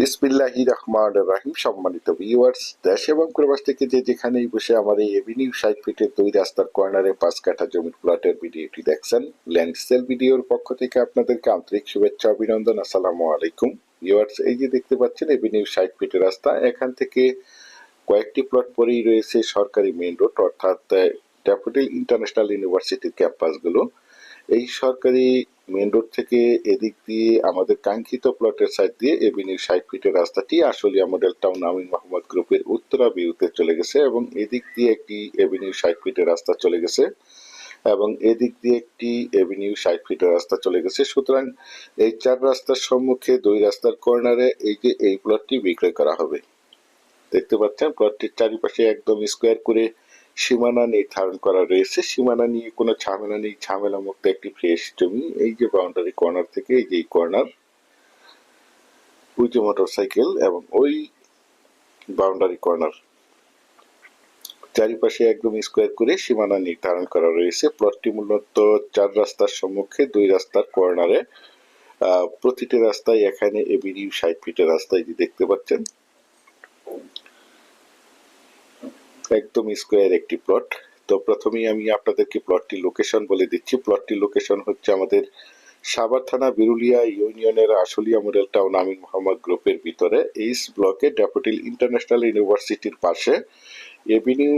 বিসমিল্লাহি রহমান রাহিম। সম্মানিত ভিউয়ার্স দেশ এবং প্রবাস থেকে যে যেখানেই বসে আমার এই এভিনিউ সাইড ফিটের দুই রাস্তার কর্নারে পাঁচ কাঠা জমির প্লটের ভিডিওটি দেখছেন। ল্যান্ডসেল ভিডিওর পক্ষ থেকে আপনাদেরকে আন্তরিক শুভেচ্ছা, অভিনন্দন, আসসালামু আলাইকুম। ভিউয়ার্স এই যে দেখতে পাচ্ছেন এভিনিউ সাইড ফিটের রাস্তা, এখান থেকে কয়েকটি প্লট পরেই রয়েছে সরকারি মেইন রোড অর্থাৎ ড্যাফোডিল ইন্টারন্যাশনাল ইউনিভার্সিটির ক্যাম্পাসগুলো এই সরকারি মেন রোড থেকে এদিক দিয়ে আমাদের কাঙ্ক্ষিত প্লটের সাইড দিয়ে এভিনিউ ষাট ফিটের রাস্তাটি আশুলিয়া মডেল টাউন আমিন মোহাম্মদ গ্রুপের উত্তরা বিউতে চলে গেছে এবং এদিক দিয়ে একটি এভিনিউ ষাট ফিটের রাস্তা চলে গেছে এবং এদিক দিয়ে একটি এভিনিউ ষাট ফিটের রাস্তা চলে গেছে। সুতরাং এই চার রাস্তার সম্মুখে দুই রাস্তার কর্নারে এই যে এই প্লটটি বিক্রয় করা হবে। দেখতে পাচ্ছেন প্লটটির চারিপাশে একদম স্কোয়ার করে সীমানা নির্ধারণ করা রয়েছে। সীমানা নিয়ে কোনো ঝামেলা নেই ঝামেলা মুক্ত একটি ফ্রেশ জমি। এই যে বাউন্ডারি কর্নার থেকে এই যে কর্নার ওই যে মোটর সাইকেল এবং ওই বাউন্ডারি কর্নার চারিপাশে একদম স্কোয়ার করে সীমানা নির্ধারণ করা রয়েছে। প্লটটি মূলত চার রাস্তার সম্মুখে, দুই রাস্তার কর্নারে প্রতিটি রাস্তায় এখানে এবিডি ষাট ফিটের রাস্তায় যে দেখতে পাচ্ছেন। একদম স্কোয়ার একটি প্লট তো প্রথমেই আমি আপনাদেরকে প্লটটি লোকেশন বলে দিচ্ছি। প্লটটি লোকেশন হচ্ছে আমাদের সাভার থানা, বিরুলিয়া ইউনিয়নের আশুলিয়া মডেল টাউন আমিন মোহাম্মদ গ্রুপের ভিতরে। এইস ব্লকে ড্যাফোডিল ইন্টারন্যাশনাল ইউনিভার্সিটির পাশে এভিনিউ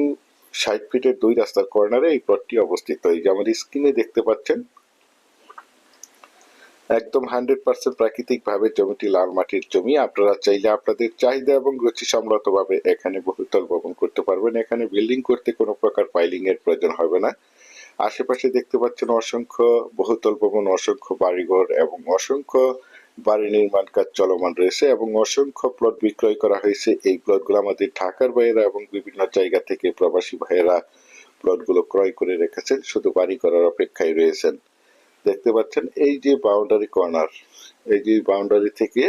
ষাট ফিটের দুই রাস্তার কর্নারে এই প্লটটি অবস্থিত। এই যে আমাদের স্ক্রিনে দেখতে পাচ্ছেন একদম হান্ড্রেড পার্সেন্ট প্রাকৃতিক ভাবে জমিটি লাল মাটির জমি। আপনারা চাইলে আপনাদের চাহিদা এবং রুচি সম্মত ভাবে এখানে বহুতল ভবন করতে পারবেন। এখানে বিল্ডিং করতে কোনো প্রকার পাইলিং এর প্রয়োজন হবে না। আশেপাশে দেখতে পাচ্ছেন অসংখ্য বহুতল ভবন, অসংখ্য বাড়িঘর এবং অসংখ্য বাড়ি নির্মাণ কাজ চলমান রয়েছে এবং অসংখ্য প্লট বিক্রয় করা হয়েছে। এই প্লটগুলো আমাদের ঢাকার বাইরে এবং বিভিন্ন জায়গা থেকে প্রবাসী ভাইয়েরা প্লটগুলো ক্রয় করে রেখেছেন। শুধু বাড়ি করার অপেক্ষায় রয়েছেন। দেখতে পাচ্ছেন, এই যে বাউন্ডারি কর্নার এই যে বাউন্ডারি থেকে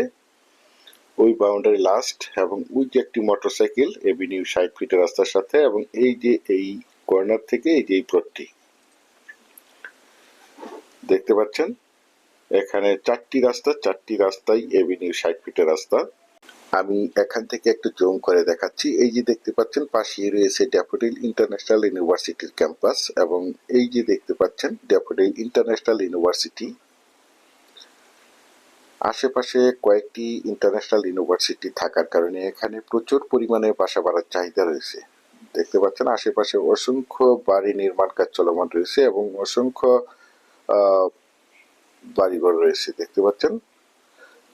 ওই বাউন্ডারি লাস্ট এবং ওই যে একটি মোটরসাইকেল এভিনিউ ষাট ফিটের রাস্তার সাথে এবং এই যে এই কর্নার থেকে এই যে এই প্লটটি দেখতে পাচ্ছেন, এখানে চারটি রাস্তা, চারটি রাস্তাই এভিনিউ ষাট ফিটের রাস্তা। আমি এখান থেকে একটু জুম করে দেখাচ্ছি। এই যে দেখতে পাচ্ছেন, পাশেই রয়েছে ড্যাফোডিল ইন্টারন্যাশনাল ইউনিভার্সিটির ক্যাম্পাস এবং এই যে দেখতে পাচ্ছেন ড্যাফোডিল ইন্টারন্যাশনাল ইউনিভার্সিটি আশেপাশে কয়েকটি ইন্টারন্যাশনাল ইউনিভার্সিটি থাকার কারণে এখানে প্রচুর পরিমাণে বাসা বাড়ার চাহিদা রয়েছে। দেখতে পাচ্ছেন, আশেপাশে অসংখ্য বাড়ি নির্মাণ কাজ চলমান রয়েছে এবং অসংখ্য বাড়িঘর রয়েছে। দেখতে পাচ্ছেন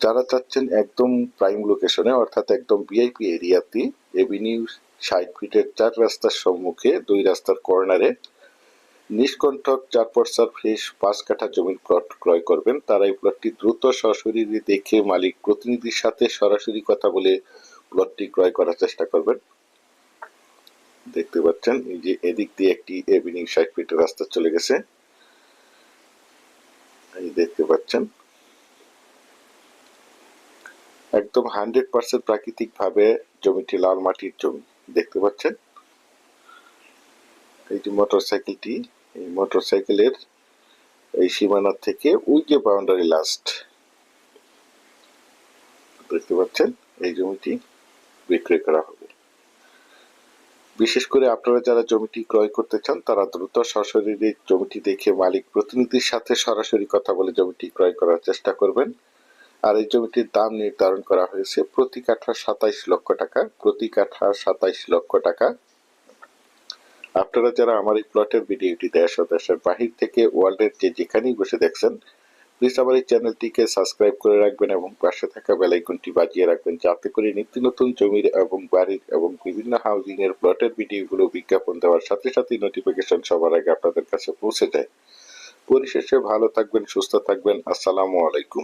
যারা চাচ্ছেন একদম প্রাইম লোকেশনে অর্থাৎ একদম ভিআইপি এরিয়াতে এভিনিউ ষাট ফিটের চার রাস্তার সম্মুখে, দুই রাস্তার কর্নারে নিষ্কণ্ঠক চার পর্সার ফ্রেশ পাঁচ কাঠা জমির প্লট ক্রয় করবেন। তারা এই প্লটটি দ্রুত সরাসরি দেখে মালিক প্রতিনিধির সাথে সরাসরি কথা বলে প্লটটি ক্রয় করার চেষ্টা করবেন। দেখতে পাচ্ছেন, এই যে এদিক দিয়ে একটি এভিনিউ ষাট ফিটের রাস্তা চলে গেছে। দেখতে পাচ্ছেন একদম হান্ড্রেড পার্সেন্ট প্রাকৃতিক ভাবে জমিটি, লাল মাটির জমি, দেখতে পাচ্ছেন? এই যে মোটর সাইকেলটি এই মোটর সাইকেলের এই সীমানা থেকে ওই যে বাউন্ডারি লাস্ট দেখতে পাচ্ছেন? এই জমিটি বিক্রয় করা হবে। বিশেষ করে আপনারা যারা জমিটি ক্রয় করতে চান, তারা দ্রুত সরাসরি জমিটি দেখে মালিক প্রতিনিধির সাথে সরাসরি কথা বলে জমিটি ক্রয় করার চেষ্টা করবেন। আর এই জমিটির দাম নির্ধারণ করা হয়েছে প্রতি কাঠা সাতাইশ লক্ষ টাকা, প্রতি কাঠা সাতাইশ লক্ষ টাকা। আপনারা যারা আমার এই প্লটের ভিডিওটি দেশ ও দেশের বাহির থেকে ওয়ার্ল্ডের যে যেখানেই বসে দেখছেন প্লিজ আমার এই চ্যানেলটিকে সাবস্ক্রাইব করে রাখবেন এবং পাশে থাকা বেলাইকনটি বাজিয়ে রাখবেন, যাতে করে নিত্য নতুন জমির এবং বাড়ির এবং বিভিন্ন হাউজিং এর প্লটের ভিডিওগুলো বিজ্ঞাপন দেওয়ার সাথে সাথে নোটিফিকেশন সবার আগে আপনাদের কাছে পৌঁছে যায়। পরিশেষে ভালো থাকবেন, সুস্থ থাকবেন, আসসালামু আলাইকুম।